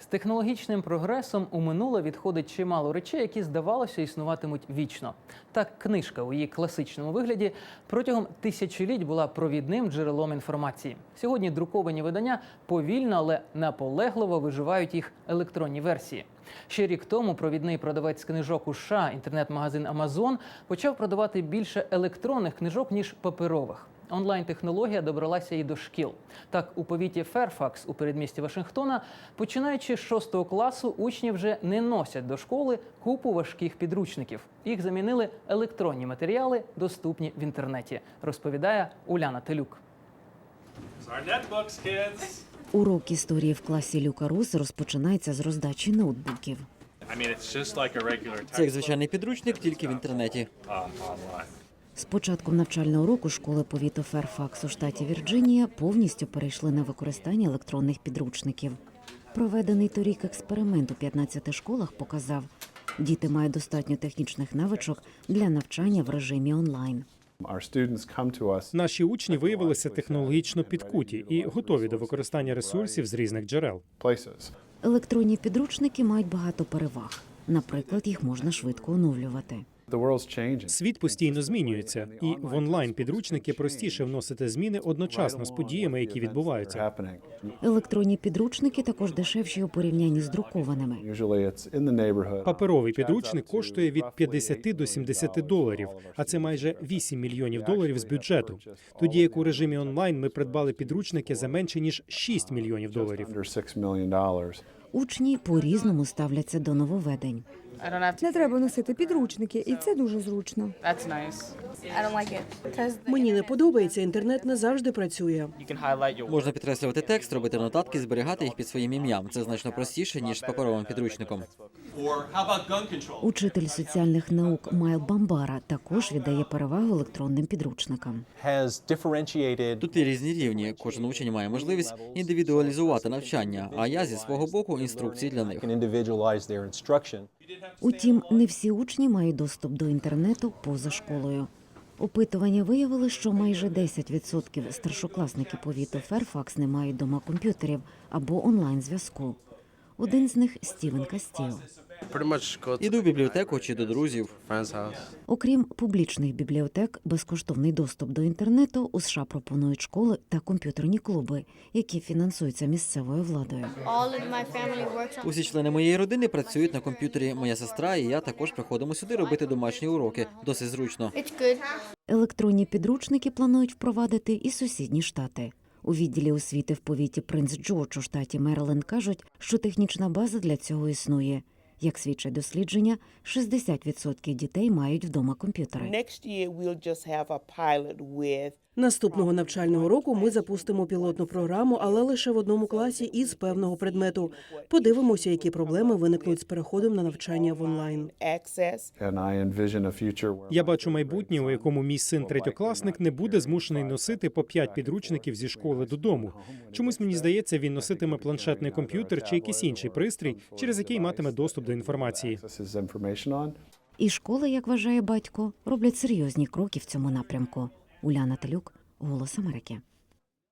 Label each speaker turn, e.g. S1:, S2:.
S1: З технологічним прогресом у минуле відходить чимало речей, які здавалося існуватимуть вічно. Так, книжка у її класичному вигляді протягом тисячоліть була провідним джерелом інформації. Сьогодні друковані видання повільно, але наполегливо виживають їх електронні версії. Ще рік тому провідний продавець книжок у США, інтернет-магазин Amazon, почав продавати більше електронних книжок ніж паперових. Онлайн-технологія добралася і до шкіл. Так, у повіті Ферфакс у передмісті Вашингтона, починаючи з 6 класу, учні вже не носять до школи купу важких підручників. Їх замінили електронні матеріали, доступні в інтернеті. Розповідає Уляна Телюк.
S2: Урок історії в класі Люка Рус розпочинається з роздачі ноутбуків.
S3: Це як звичайний підручник, тільки в інтернеті.
S2: З початком навчального року школи повіту Ферфакс у штаті Вірджинія повністю перейшли на використання електронних підручників. Проведений торік експеримент у 15 школах показав, діти мають достатньо технічних навичок для навчання в режимі онлайн.
S4: Наші учні виявилися технологічно підкуті і готові до використання ресурсів з різних джерел.
S2: Електронні підручники мають багато переваг. Наприклад, їх можна швидко оновлювати.
S5: The.
S4: Світ постійно змінюється, і в онлайн підручники простіше вносити зміни одночасно з подіями, які відбуваються.
S2: Електронні підручники також дешевші у порівнянні з друкованими.
S4: Паперовий підручник коштує від 50 до 70 доларів, а це майже 8 мільйонів доларів з бюджету. Тоді як у режимі онлайн ми придбали підручники за менше ніж 6 мільйонів доларів.
S2: Учні по-різному ставляться до нововведень.
S6: Не треба носити підручники, і це дуже зручно.
S7: Мені не подобається, інтернет не завжди працює.
S3: Можна підкреслювати текст, робити нотатки, зберігати їх під своїм ім'ям. Це значно простіше ніж з паперовим підручником.
S2: Учитель соціальних наук Майл Бамбара також віддає перевагу електронним підручникам.
S3: Тут є різні рівні. Кожен учень має можливість індивідуалізувати навчання. А я зі свого боку інструкції для них.
S2: Утім, не всі учні мають доступ до інтернету поза школою. Опитування виявили, що майже 10% старшокласників повіту Ферфакс не мають дома комп'ютерів або онлайн зв'язку. Один з них Стівен Кастіл.
S3: Іду в бібліотеку чи до друзів.
S2: Окрім публічних бібліотек, безкоштовний доступ до інтернету у США пропонують школи та комп'ютерні клуби, які фінансуються місцевою владою.
S3: Усі члени моєї родини працюють на комп'ютері. Моя сестра і я також приходимо сюди робити домашні уроки. Досить зручно.
S2: Електронні підручники планують впровадити і сусідні штати. У відділі освіти в повіті Принц Джордж у штаті Мерлен кажуть, що технічна база для цього існує. Як свідчать дослідження, 60% дітей мають вдома комп'ютери.
S7: Наступного навчального року ми запустимо пілотну програму, але лише в одному класі із певного предмету. Подивимося, які проблеми виникнуть з переходом на навчання в онлайн.
S4: Я бачу майбутнє, у якому мій син третьокласник не буде змушений носити по 5 підручників зі школи додому. Чомусь мені здається, він носитиме планшетний комп'ютер чи якийсь інший пристрій, через який матиме доступ до інформації.
S5: this is.
S2: І школи, як вважає батько, роблять серйозні кроки в цьому напрямку. Уляна Талюк, Голос Америки.